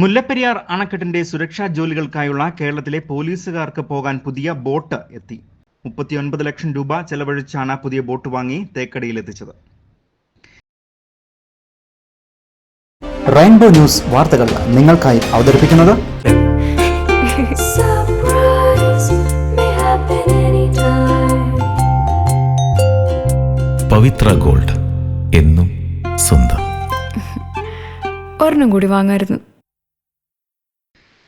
മുല്ലപ്പെരിയാർ അണക്കെട്ടിന്റെ സുരക്ഷാ ജോലികൾക്കായുള്ള കേരളത്തിലെ പോലീസുകാർക്ക് പോകാൻ പുതിയ ബോട്ട് എത്തി. മുപ്പത്തിയൊൻപത് ലക്ഷം രൂപ ചെലവഴിച്ചാണ് പുതിയ ബോട്ട് വാങ്ങി തേക്കടിയിൽ എത്തിച്ചത് റെയിൻബോ ന്യൂസ് വാർത്തകൾ നിങ്ങൾക്കായി അവതരിപ്പിക്കുന്നത്. പവിത്ര ഗോൾഡ് എന്നും സ്വന്തം. ഒരെണ്ണം കൂടി വാങ്ങായിരുന്നു.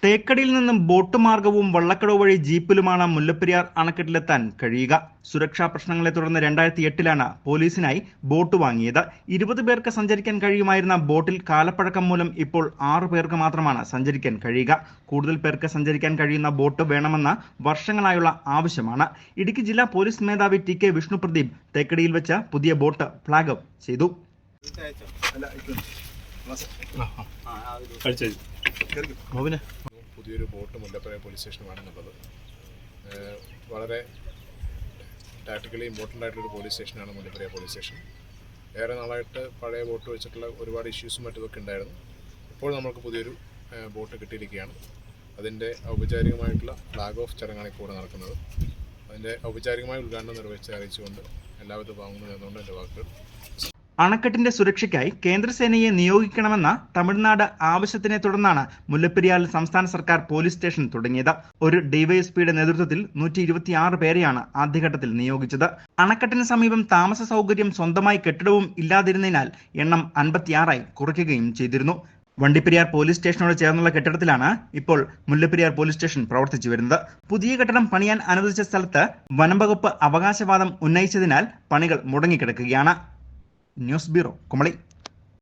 തേക്കടിയിൽ നിന്നും ബോട്ട് മാർഗവും വള്ളക്കടവ് വഴി ജീപ്പിലുമാണ് മുല്ലപ്പെരിയാർ അണക്കെട്ടിലെത്താൻ കഴിയുക സുരക്ഷാ പ്രശ്നങ്ങളെ തുടർന്ന് രണ്ടായിരത്തി എട്ടിലാണ് പോലീസിനായി ബോട്ട് വാങ്ങിയത് ഇരുപത് പേർക്ക് സഞ്ചരിക്കാൻ കഴിയുമായിരുന്ന ബോട്ടിൽ കാലപ്പഴക്കം മൂലം ഇപ്പോൾ ആറു പേർക്ക് മാത്രമാണ് സഞ്ചരിക്കാൻ കഴിയുക കൂടുതൽ പേർക്ക് സഞ്ചരിക്കാൻ കഴിയുന്ന ബോട്ട് വേണമെന്ന വർഷങ്ങളായുള്ള ആവശ്യമാണ് ഇടുക്കി ജില്ലാ പോലീസ് മേധാവി ടി കെ വിഷ്ണുപ്രദീപ് തേക്കടിയിൽ വെച്ച് പുതിയ ബോട്ട് ഫ്ലാഗ് ഓഫ് ചെയ്തു പുതിയൊരു ബോട്ട് മുല്ലപ്പുഴ പോലീസ് സ്റ്റേഷനുമാണെന്നുള്ളത് വളരെ ടാക്ടിക്കലി ഇമ്പോർട്ടന്റ് ആയിട്ടുള്ളൊരു പോലീസ് സ്റ്റേഷനാണ് മുല്ലപ്പുഴ പോലീസ് സ്റ്റേഷൻ ഏറെ നാളായിട്ട് പഴയ ബോട്ട് വെച്ചിട്ടുള്ള ഒരുപാട് ഇഷ്യൂസും മറ്റുമൊക്കെ ഉണ്ടായിരുന്നു. ഇപ്പോൾ നമുക്ക് പുതിയൊരു ബോട്ട് കിട്ടിയിരിക്കുകയാണ്. അതിന്റെ ഔപചാരികമായിട്ടുള്ള ഫ്ലാഗ് ഓഫ് ചടങ്ങാണ് ഇപ്പോൾ നടക്കുന്നത്. അതിന്റെ ഔപചാരികമായ ഉദ്ഘാടനം നിർവഹിച്ച് അറിയിച്ചുകൊണ്ട് എല്ലാവിധ ഭാഗങ്ങളും നേർന്നുകൊണ്ട് എന്റെ വാക്കുകൾ അണക്കെട്ടിന്റെ സുരക്ഷയ്ക്കായി കേന്ദ്രസേനയെ നിയോഗിക്കണമെന്ന തമിഴ്നാട് ആവശ്യത്തിനെ തുടർന്നാണ് മുല്ലപ്പെരിയാറിൽ സംസ്ഥാന സർക്കാർ പോലീസ് സ്റ്റേഷൻ തുടങ്ങിയത്. ഒരു ഡിവൈഎസ്പിയുടെ നേതൃത്വത്തിൽ നൂറ്റി ഇരുപത്തിയാറ് പേരെയാണ് ആദ്യഘട്ടത്തിൽ നിയോഗിച്ചത്. അണക്കെട്ടിന് സമീപം താമസ സൗകര്യം സ്വന്തമായി കെട്ടിടവും ഇല്ലാതിരുന്നതിനാൽ എണ്ണം അൻപത്തിയാറായി കുറയ്ക്കുകയും ചെയ്തിരുന്നു. വണ്ടിപ്പെരിയാർ പോലീസ് സ്റ്റേഷനോട് ചേർന്നുള്ള കെട്ടിടത്തിലാണ് ഇപ്പോൾ മുല്ലപ്പെരിയാർ പോലീസ് സ്റ്റേഷൻ പ്രവർത്തിച്ചു വരുന്നത്. പുതിയ കെട്ടിടം പണിയാൻ അനുവദിച്ച സ്ഥലത്ത് വനംവകുപ്പ് അവകാശവാദം ഉന്നയിച്ചതിനാൽ പണികൾ മുടങ്ങിക്കിടക്കുകയാണ്. News bureau Kumily